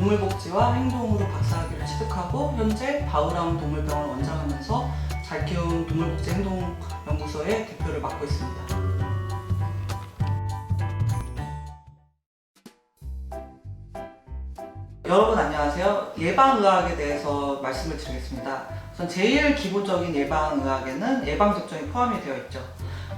동물복지와 행동으로 박사학위를 취득하고 현재 바우라운 동물병원 원장하면서 잘 키운 동물복지 행동연구소의 대표를 맡고 있습니다. 여러분 안녕하세요. 예방의학에 대해서 말씀을 드리겠습니다. 우선 제일 기본적인 예방의학에는 예방접종이 포함이 되어 있죠.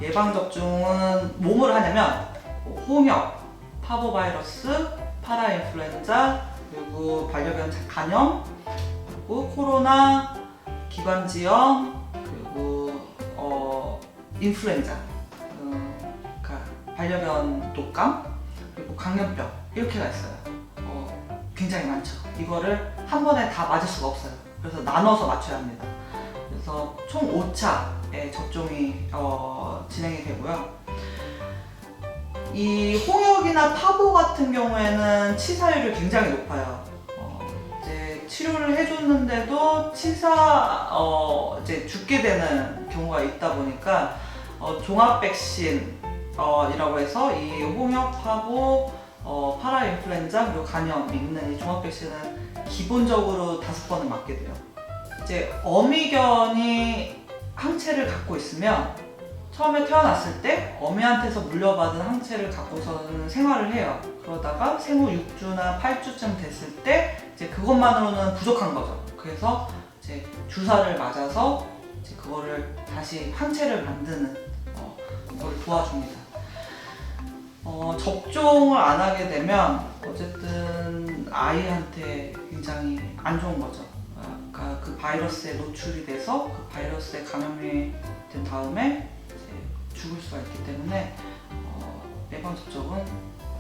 예방접종은 뭐뭐를 하냐면 뭐 홍역, 파보바이러스, 파라인플루엔자, 그리고 반려견 간염, 그리고 코로나, 기관지염, 그리고 어, 인플루엔자, 어, 그러니까 반려견 독감, 그리고 강염병 이렇게가 있어요. 어, 굉장히 많죠. 이거를 한 번에 다 맞을 수가 없어요. 그래서 나눠서 맞춰야 합니다. 그래서 총 5차의 접종이 어, 진행이 되고요. 이 홍역이나 파보 같은 경우에는 치사율이 굉장히 높아요. 어, 치료를 해줬는데도 치사 어, 이제 죽게 되는 경우가 있다 보니까 어, 종합 백신 어, 이라고 해서 이 홍역, 파보, 어, 파라인플루엔자 그리고 간염 있는 이 종합 백신은 기본적으로 다섯 번을 맞게 돼요. 이제 어미견이 항체를 갖고 있으면 처음에 태어났을 때 어미한테서 물려받은 항체를 갖고서는 생활을 해요. 그러다가 생후 6주나 8주쯤 됐을 때 이제 그것만으로는 부족한 거죠. 그래서 이제 주사를 맞아서 이제 그거를 다시 항체를 만드는 어, 걸 도와줍니다. 어, 접종을 안 하게 되면 어쨌든 아이한테 굉장히 안 좋은 거죠. 그 바이러스에 노출이 돼서 그 바이러스에 감염이 된 다음에 죽을 수가 있기 때문에 어, 예방 접종은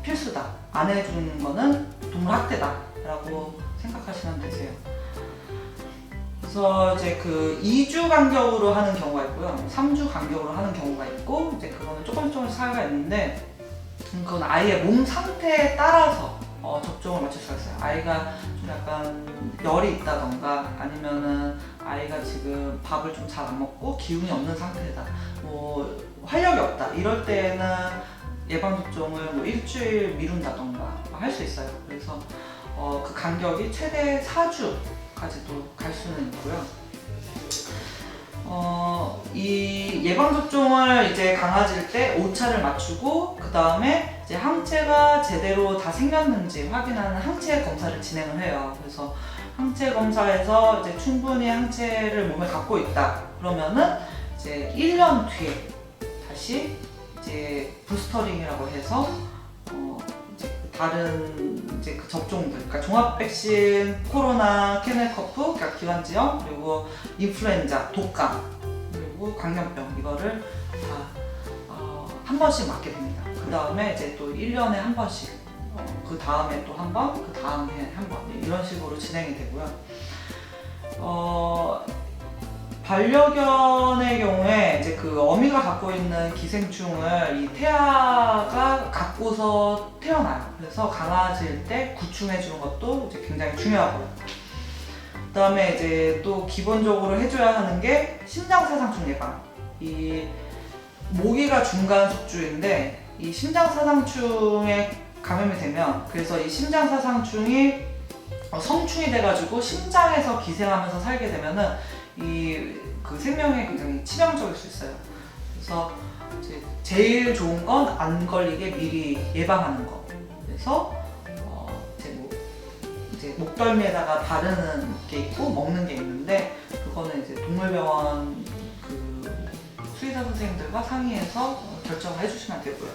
필수다. 안 해주는 거는 동물 학대다라고 생각하시면 되세요. 그래서 이제 그 2주 간격으로 하는 경우가 있고요. 3주 간격으로 하는 경우가 있고 이제 그거는 조금씩 조금씩 차이가 있는데 음, 그건 아이의 몸 상태에 따라서 어, 접종을 맞출 수가 있어요. 아이가 좀 약간 열이 있다던가 아니면은 아이가 지금 밥을 좀 잘 안 먹고 기운이 없는 상태다. 뭐 활력이 없다. 이럴 때는 예방 접종을 뭐 일주일 미룬다던가 할 수 있어요. 그래서 어, 그 간격이 최대 4주까지도 갈 수는 있고요. 어, 이 예방접종을 이제 강아지일 때 5차를 맞추고, 그 다음에 이제 항체가 제대로 다 생겼는지 확인하는 항체 검사를 진행을 해요. 그래서 항체 검사에서 이제 충분히 항체를 몸에 갖고 있다. 그러면은 이제 1년 뒤에 다시 이제 부스터링이라고 해서 어, 다른 이제 그 접종들, 그러니까 종합 백신, 코로나, 케넬커프, 그러니까 기관지염, 그리고 인플루엔자, 독감, 그리고 광견병 이거를 다한 번씩 맞게 됩니다. 그 다음에 이제 또 1년에 한 번씩, 어, 그 다음에 또 한 번, 그 다음에 한 번, 이런 식으로 진행이 되고요. 어, 반려견의 경우에 이제 그 어미가 갖고 있는 기생충을 이 태아가 갖고서 태어나요. 그래서 강아지일 때 구충해 주는 것도 이제 굉장히 중요하고요. 그다음에 이제 또 기본적으로 해줘야 하는 게 심장사상충 예방. 이 모기가 중간 숙주인데 이 심장사상충에 감염이 되면 그래서 이 심장사상충이 어, 성충이 돼가지고 심장에서 기생하면서 살게 되면은 이 그 생명에 굉장히 치명적일 수 있어요. 그래서 제일 좋은 건 안 걸리게 미리 예방하는 거. 그래서 어 이제 뭐 이제 목덜미에다가 바르는 게 있고 먹는 게 있는데 그거는 이제 동물병원 그 수의사 선생님들과 상의해서 어, 결정을 해주시면 되고요.